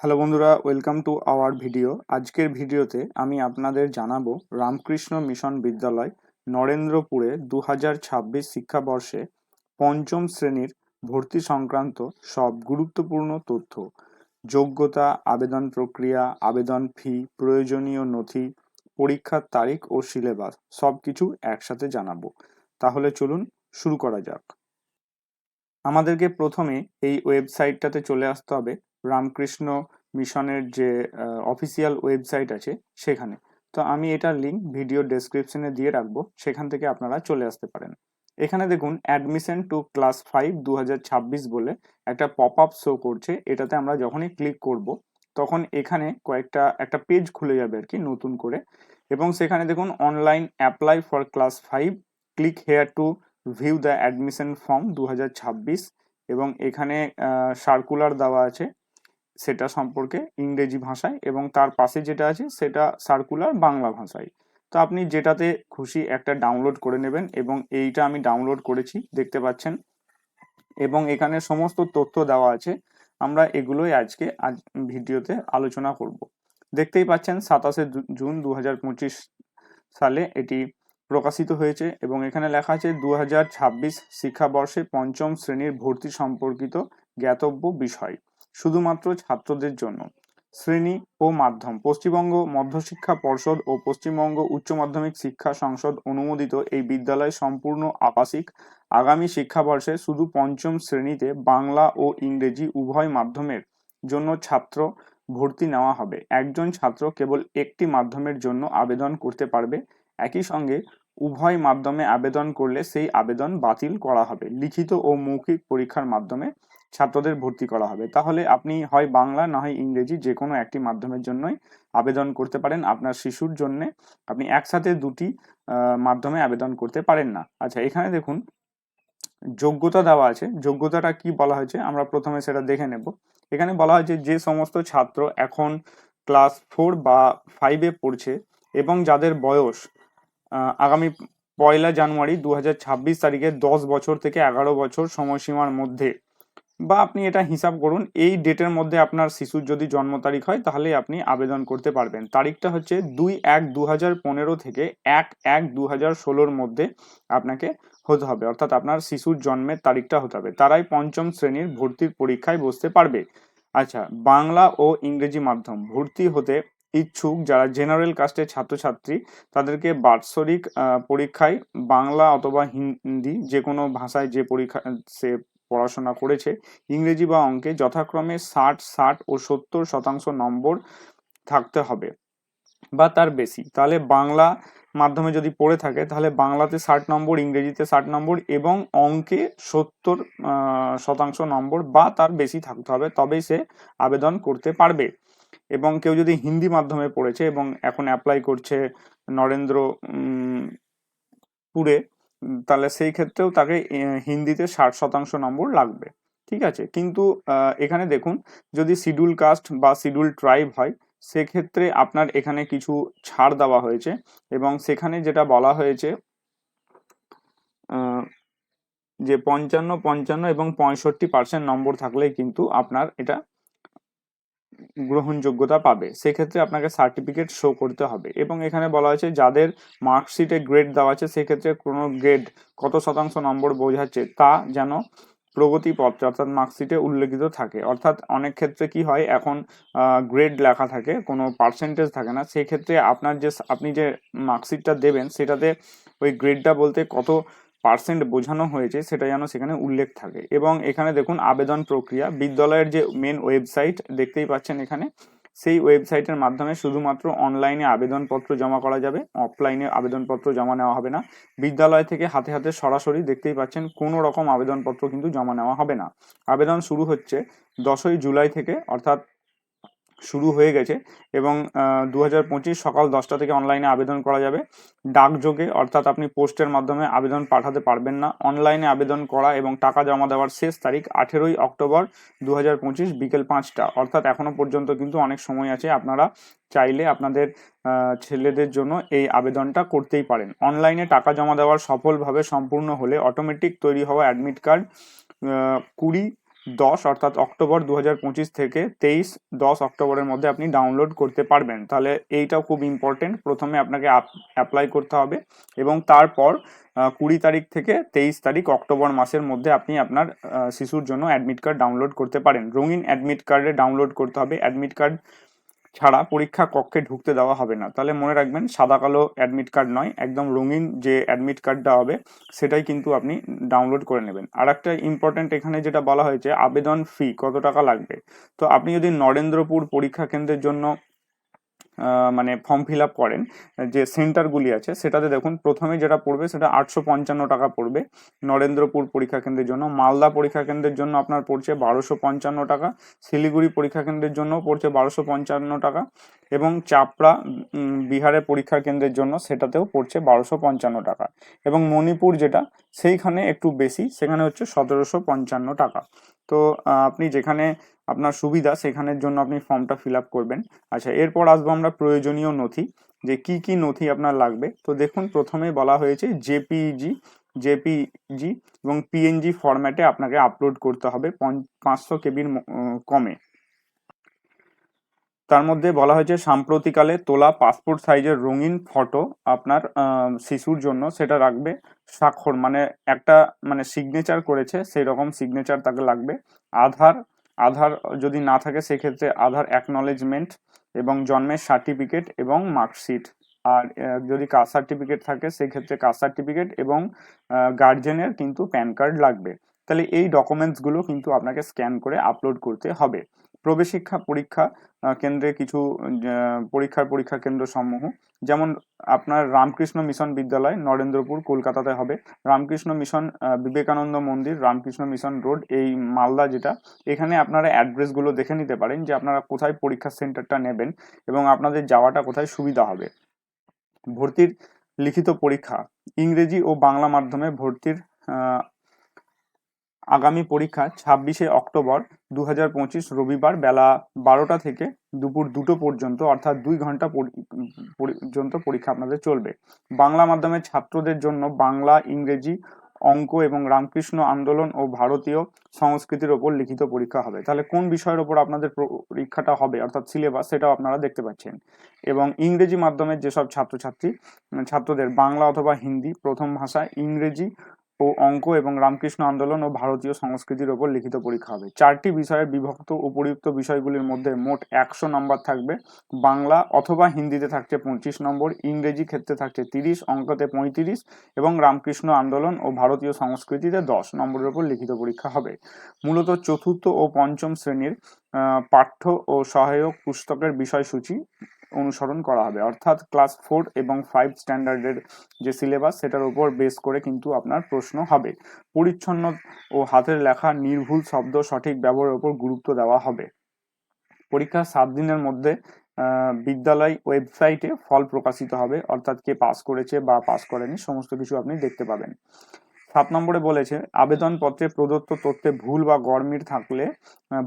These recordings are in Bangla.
হ্যালো বন্ধুরা ওয়েলকাম টু আওয়ার ভিডিও আজকের ভিডিওতে আমি আপনাদের জানাব রামকৃষ্ণ মিশন বিদ্যালয়, নরেন্দ্রপুরে দু হাজার ছাব্বিশ শিক্ষাবর্ষে পঞ্চম শ্রেণির ভর্তি সংক্রান্ত সব গুরুত্বপূর্ণ তথ্য। যোগ্যতা, আবেদন প্রক্রিয়া, আবেদন ফি প্রয়োজনীয় নথি, পরীক্ষার তারিখ ও সিলেবাস সব কিছু একসাথে জানাব। তাহলে চলুন শুরু করা যাক। আমাদেরকে প্রথমে এই ওয়েবসাইটটাতে চলে আসতে হবে। রামকৃষ্ণ মিশনের যে অফিসিয়াল ওয়েবসাইট আছে সেখানে। তো আমি এটার লিঙ্ক ভিডিও ডেসক্রিপশনে দিয়ে রাখব, সেখান থেকে আপনারা চলে আসতে পারেন। এখানে দেখুন অ্যাডমিশন টু ক্লাস ফাইভ দু হাজার ছাব্বিশ বলে একটা পপ আপ শো করছে। এটাতে আমরা যখনই ক্লিক করব, তখন এখানে কয়েকটা, একটা পেজ খুলে যাবে আর কি নতুন করে। এবং সেখানে দেখুন online apply for class five click here to view the admission form দু হাজার ছাব্বিশ। এবং এখানে সার্কুলার দেওয়া আছে। সেটা সম্পর্কে ইংরেজি ভাষায় এবং তার পাশে যেটা আছে সেটা সার্কুলার বাংলা ভাষায়। তো আপনি যেটাতে খুশি একটা ডাউনলোড করে নেবেন এবং এইটা আমি ডাউনলোড করেছি, দেখতে পাচ্ছেন। এবং এখানে সমস্ত তথ্য দেওয়া আছে। আমরা এগুলোই আজকে আজ ভিডিওতে আলোচনা করব। দেখতেই পাচ্ছেন সাতাশে জুন দু হাজার পঁচিশ সালে এটি প্রকাশিত হয়েছে এবং এখানে লেখা আছে দু হাজার ছাব্বিশ শিক্ষাবর্ষে পঞ্চম শ্রেণির ভর্তি সম্পর্কিত জ্ঞাতব্য বিষয়। শুধুমাত্র ছাত্রদের জন্য। শ্রেণি ও মাধ্যম, পশ্চিমবঙ্গ মধ্যশিক্ষা পর্ষদ ও পশ্চিমবঙ্গ উচ্চ মাধ্যমিক শিক্ষা সংসদ অনুমোদিত এই বিদ্যালয় সম্পূর্ণ আবাসিক। আগামী শিক্ষাবর্ষে শুধু পঞ্চম শ্রেণীতে বাংলা ও ইংরেজি উভয় মাধ্যমের জন্য ছাত্র ভর্তি নেওয়া হবে। একজন ছাত্র কেবল একটি মাধ্যমের জন্য আবেদন করতে পারবে, একই সঙ্গে উভয় মাধ্যমে আবেদন করলে সেই আবেদন বাতিল করা হবে। লিখিত ও মৌখিক পরীক্ষার মাধ্যমে ছাত্রদের ভর্তি করা হবে। তাহলে আপনি হয় বাংলা না হয় ইংরেজি যে কোনো একটি মাধ্যমের জন্যই আবেদন করতে পারেন। আপনার শিশুর জন্য আপনি একসাথে দুটি মাধ্যমে আবেদন করতে পারেন না। আচ্ছা এখানে দেখুন, যোগ্যতা দেওয়া আছে। যোগ্যতাটা কি বলা হয়েছে? আমরা প্রথমে সেটা দেখে নেব। এখানে বলা হয়েছে যে সমস্ত ছাত্র এখন ক্লাস ফোর বা ফাইভে পড়ছে এবং যাদের বয়স আগামী পয়লা জানুয়ারি দু হাজার ছাব্বিশ তারিখে দশ বছর থেকে এগারো বছর সময়সীমার মধ্যে বা আপনি এটা হিসাব করুন, এই ডেটের মধ্যে আপনার শিশুর যদি জন্ম তারিখ হয়, তাহলে আপনি আবেদন করতে পারবেন। তারিখটা হচ্ছে দুই এক দু হাজার থেকে এক এক দু হাজার মধ্যে আপনাকে হতে হবে। অর্থাৎ আপনার শিশুর জন্মের তারিখটা হতে হবে। তারাই পঞ্চম শ্রেণির ভর্তির পরীক্ষায় বসতে পারবে। আচ্ছা বাংলা ও ইংরেজি মাধ্যম, ভর্তি হতে ইচ্ছুক যারা জেনারেল কাস্টের ছাত্রছাত্রী, তাদেরকে বাৎসরিক পরীক্ষায় বাংলা অথবা হিন্দি যে কোনো ভাষায় যে পরীক্ষা, সে পড়াশোনা করেছে। ইংরেজি বা অঙ্কে যথাক্রমে ষাট ষাট ও সত্তর শতাংশ নম্বর থাকতে হবে বা তার বেশি। তাহলে বাংলা মাধ্যমে যদি পড়ে থাকে, তাহলে বাংলাতে ষাট নম্বর, ইংরেজিতে ষাট নম্বর এবং অঙ্কে সত্তর শতাংশ নম্বর বা তার বেশি থাকতে হবে, তবেই সে আবেদন করতে পারবে। এবং কেউ যদি হিন্দি মাধ্যমে পড়েছে এবং এখন অ্যাপ্লাই করছে নরেন্দ্র পুরে তাহলে সেই ক্ষেত্রেও তাকে হিন্দিতে ষাট শতাংশ নম্বর লাগবে। ঠিক আছে? কিন্তু এখানে দেখুন, যদি শিডিউল কাস্ট বা শিডিউল ট্রাইব হয়, সেক্ষেত্রে আপনার এখানে কিছু ছাড় দেওয়া হয়েছে এবং সেখানে যেটা বলা হয়েছে যে পঞ্চান্ন পঞ্চান্ন এবং পঁয়ষট্টি পার্সেন্ট নম্বর থাকলেই কিন্তু আপনার এটা গ্রহণযোগ্যতা পাবে, সেক্ষেত্রে আপনাকে সার্টিফিকেট শো করতে হবে। এবং এখানে বলা হয়েছে, যাদের মার্কশিটে গ্রেড দেওয়া আছে, সেক্ষেত্রে কোনো গ্রেড কত শতাংশ নম্বর বোঝাচ্ছে, তা যেন প্রগতিপত্র অর্থাৎ মার্কশিটে উল্লেখিত থাকে। অর্থাৎ অনেক ক্ষেত্রে কি হয়, এখন গ্রেড লেখা থাকে, কোনো পার্সেন্টেজ থাকে না, সেক্ষেত্রে আপনার যে, আপনি যে মার্কশিটটা দেবেন, সেটাতে ওই গ্রেডটা বলতে কত পার্সেন্ট বোঝানো হয়েছে, সেটা যেন সেখানে উল্লেখ থাকে। এবং এখানে দেখুন, আবেদন প্রক্রিয়া। বিদ্যালয়ের যে মেন ওয়েবসাইট দেখতেই পাচ্ছেন এখানে, সেই ওয়েবসাইটের মাধ্যমে শুধুমাত্র অনলাইনে আবেদনপত্র জমা করা যাবে অফলাইনে আবেদনপত্র জমা নেওয়া হবে না। বিদ্যালয় থেকে হাতে হাতে সরাসরি দেখতেই পাচ্ছেন, কোনো রকম আবেদনপত্র কিন্তু জমা নেওয়া হবে না। আবেদন শুরু হচ্ছে দশই জুলাই থেকে, অর্থাৎ শুরু হয়ে গেছে এবং দু পঁচিশ সকাল দশটা থেকে অনলাইনে আবেদন করা যাবে। ডাকযোগে, অর্থাৎ আপনি পোস্টের মাধ্যমে আবেদন পাঠাতে পারবেন না। অনলাইনে আবেদন করা এবং টাকা জমা দেওয়ার শেষ তারিখ আঠেরোই অক্টোবর দু হাজার পঁচিশ বিকেল পাঁচটা। অর্থাৎ এখনও পর্যন্ত কিন্তু অনেক সময় আছে, আপনারা চাইলে আপনাদের ছেলেদের জন্য এই আবেদনটা করতেই পারেন। অনলাইনে টাকা জমা দেওয়ার সফলভাবে সম্পূর্ণ হলে অটোমেটিক তৈরি হওয়া অ্যাডমিট কার্ড কুড়ি দশ অর্থাৎ অক্টোবর দু হাজার পঁচিশ থেকে তেইশ, দশ অক্টোবরের মধ্যে আপনি ডাউনলোড করতে পারবেন। তাহলে এইটাও খুব ইম্পর্টেন্ট প্রথমে আপনাকে অ্যাপ্লাই করতে হবে এবং তারপর কুড়ি তারিখ থেকে তেইশ তারিখ অক্টোবর মাসের মধ্যে আপনি আপনার শিশুর জন্য অ্যাডমিট কার্ড ডাউনলোড করতে পারেন। রঙিন অ্যাডমিট কার্ডে ডাউনলোড করতে হবে। অ্যাডমিট কার্ড ছাড়া পরীক্ষা কক্ষে ঢুকতে দেওয়া হবে না। তাহলে মনে রাখবেন, সাদা কালো অ্যাডমিট কার্ড নয়, একদম রঙিন যে অ্যাডমিট কার্ডটা হবে, সেটাই কিন্তু আপনি ডাউনলোড করে নেবেন। আর একটা ইম্পর্ট্যান্ট এখানে যেটা বলা হয়েছে, আবেদন ফি কত টাকা লাগবে? তো আপনি যদি নরেন্দ্রপুর পরীক্ষা কেন্দ্রের জন্য মানে ফর্ম ফিল আপ করেন, যে সেন্টারগুলি আছে, সেটাতে দেখুন, প্রথমে যেটা পড়বে সেটা আটশো পঞ্চান্ন টাকা পড়বে। নরেন্দ্রপুর পরীক্ষা কেন্দ্রের জন্য, মালদা পরীক্ষা কেন্দ্রের জন্য আপনার পড়ছে বারোশো পঞ্চান্ন টাকা, শিলিগুড়ি পরীক্ষা কেন্দ্রের জন্য পড়ছে বারোশো পঞ্চান্ন টাকা। এবং চাপড়া বিহারের পরীক্ষা কেন্দ্রের জন্য সেটাতেও পড়ছে বারোশো পঞ্চান্ন টাকা। এবং মণিপুর যেটা, সেইখানে একটু বেশি, সেখানে হচ্ছে সতেরোশো পঞ্চান্ন টাকা। তো আপনি যেখানে আপনার সুবিধা, সেখানের জন্য আপনি ফর্মটা ফিল আপ করবেন। আচ্ছা এরপর আসব আমরা প্রয়োজনীয় নথি, যে কি কি নথি আপনার লাগবে। তো দেখুন, প্রথমে বলা হয়েছে জেপিইজি জেপিজি এবং পিএনজি ফরম্যাটে আপনাকে আপলোড করতে হবে পাঁচশো কেবির কমে। তার মধ্যে বলা হয়েছে সাম্প্রতিকালে তোলা পাসপোর্ট সাইজের রঙিন ফটো আপনার শিশুর জন্য সেটা রাখবে। স্বাক্ষর মানে একটা মানে সিগনেচার করেছে সেই রকম সিগনেচার তাকে লাগবে। আধার আধার যদি না থাকে সেক্ষেত্রে আধার অ্যাকনলেজমেন্ট এবং জন্মের সার্টিফিকেট এবং মার্কশিট আর যদি কাস্ট সার্টিফিকেট থাকে সেক্ষেত্রে কাস্ট সার্টিফিকেট এবং গার্জেনের কিন্তু প্যান কার্ড লাগবে। তাহলে এই ডকুমেন্টসগুলো কিন্তু আপনাকে স্ক্যান করে আপলোড করতে হবে। প্রবেশিক্ষা পরীক্ষা কেন্দ্রে কিছু পরীক্ষার পরীক্ষা কেন্দ্র সমূহ। যেমন আপনার রামকৃষ্ণ মিশন বিদ্যালয় নরেন্দ্রপুর কলকাতাতে হবে। রামকৃষ্ণ মিশন বিবেকানন্দ মন্দির, রামকৃষ্ণ মিশন রোড, এই মালদা যেটা, এখানে আপনারা অ্যাড্রেসগুলো দেখে নিতে পারেন যে আপনারা কোথায় পরীক্ষা সেন্টারটা নেবেন এবং আপনাদের যাওয়াটা কোথায় সুবিধা হবে। ভর্তির লিখিত পরীক্ষা, ইংরেজি ও বাংলা মাধ্যমে ভর্তির আগামী পরীক্ষা ছাব্বিশে অক্টোবর দু হাজার পঁচিশ রবিবার বেলা বারোটা থেকে দুপুর দুটো পর্যন্ত, অর্থাৎ দুই ঘণ্টা পরি- পর্যন্ত পরীক্ষা আপনাদের চলবে। বাংলা মাধ্যমের ছাত্রদের জন্য বাংলা, ইংরেজি, অঙ্ক এবং রামকৃষ্ণ আন্দোলন ও ভারতীয় সংস্কৃতির ওপর লিখিত পরীক্ষা হবে। তাহলে কোন বিষয়ের ওপর আপনাদের পরীক্ষাটা হবে, অর্থাৎ সিলেবাস, সেটাও আপনারা দেখতে পাচ্ছেন। এবং ইংরেজি মাধ্যমের যেসব ছাত্রছাত্রী, ছাত্রদের বাংলা অথবা হিন্দি, প্রথম ভাষা, ইংরেজি ও অঙ্ক এবং রামকৃষ্ণ আন্দোলন ও ভারতীয় সংস্কৃতির ওপর লিখিত পরীক্ষা হবে। চারটি বিষয়ে বিভক্ত উপরিউক্ত বিষয়গুলির মধ্যে মোট একশো নম্বর থাকবে। বাংলা অথবা হিন্দিতে থাকছে পঁচিশ নম্বর, ইংরেজি ক্ষেত্রে থাকছে তিরিশ, অঙ্কতে পঁয়ত্রিশ এবং রামকৃষ্ণ আন্দোলন ও ভারতীয় সংস্কৃতিতে দশ নম্বরের উপর লিখিত পরীক্ষা হবে। মূলত চতুর্থ ও পঞ্চম শ্রেণির পাঠ্য ও সহায়ক পুস্তকের বিষয়সূচি অনুসরণ করা হবে। অর্থাৎ ক্লাস ফোর এবং ফাইভ স্ট্যান্ডার্ডের যে সিলেবাস সেটার উপর বেস করে কিন্তু আপনার প্রশ্ন হবে। পরিচ্ছন্ন ও হাতের লেখা নির্ভুল শব্দ সঠিক ব্যবহারের উপর গুরুত্ব দেওয়া হবে। পরীক্ষার সাত দিনের মধ্যে বিদ্যালয় ওয়েবসাইটে ফল প্রকাশিত হবে। অর্থাৎ কে পাস করেছে বা পাস করেনি, সমস্ত কিছু আপনি দেখতে পাবেন। সাত নম্বরে বলেছে, আবেদনপত্রে প্রদত্ত তথ্যে ভুল বা গরমির থাকলে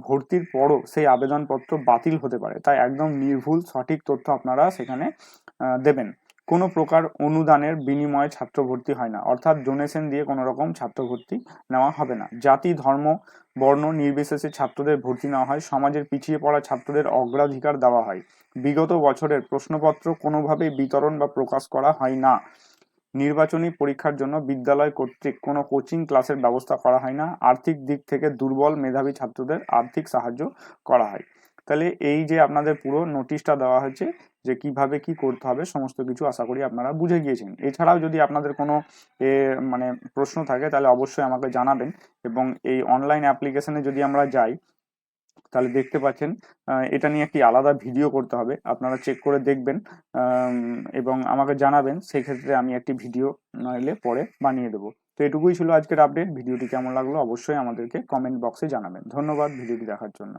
ভর্তির পরও সেই আবেদনপত্র বাতিল হতে পারে। তাই একদম নির্ভুল সঠিক তথ্য আপনারা সেখানে দেবেন। কোনো প্রকার অনুদানের বিনিময়ে ছাত্র ভর্তি হয় না। অর্থাৎ ডোনেশন দিয়ে কোনো রকম ছাত্র ভর্তি নেওয়া হবে না। জাতি, ধর্ম, বর্ণ নির্বিশেষে ছাত্রদের ভর্তি নেওয়া হয়। সমাজের পিছিয়ে পড়া ছাত্রদের অগ্রাধিকার দেওয়া হয়। বিগত বছরের প্রশ্নপত্র কোনোভাবেই বিতরণ বা প্রকাশ করা হয় না। নির্বাচনী পরীক্ষার জন্য বিদ্যালয় কর্তৃক কোনো কোচিং ক্লাসের ব্যবস্থা করা হয় না। আর্থিক দিক থেকে দুর্বল মেধাবী ছাত্রদের আর্থিক সাহায্য করা হয়। তাহলে এই যে আপনাদের পুরো নোটিশটা দেওয়া হয়েছে যে কীভাবে কি করতে হবে, সমস্ত কিছু আশা করি আপনারা বুঝে গিয়েছেন। এছাড়াও যদি আপনাদের কোনো মানে প্রশ্ন থাকে তাহলে অবশ্যই আমাকে জানাবেন এবং এই অনলাইন অ্যাপ্লিকেশনে যদি আমরা যাই তাহলে দেখতে পাচ্ছেন এটা নিয়ে একটি আলাদা ভিডিও করতে হবে। আপনারা চেক করে দেখবেন এবং আমাকে জানাবেন সেই ক্ষেত্রে আমি একটি ভিডিও নইলে পরে বানিয়ে দেবো। তো এটুকুই ছিল আজকের আপডেট ভিডিওটি কেমন লাগল অবশ্যই আমাদেরকে কমেন্ট বক্সে জানাবেন। ধন্যবাদ ভিডিওটি দেখার জন্য।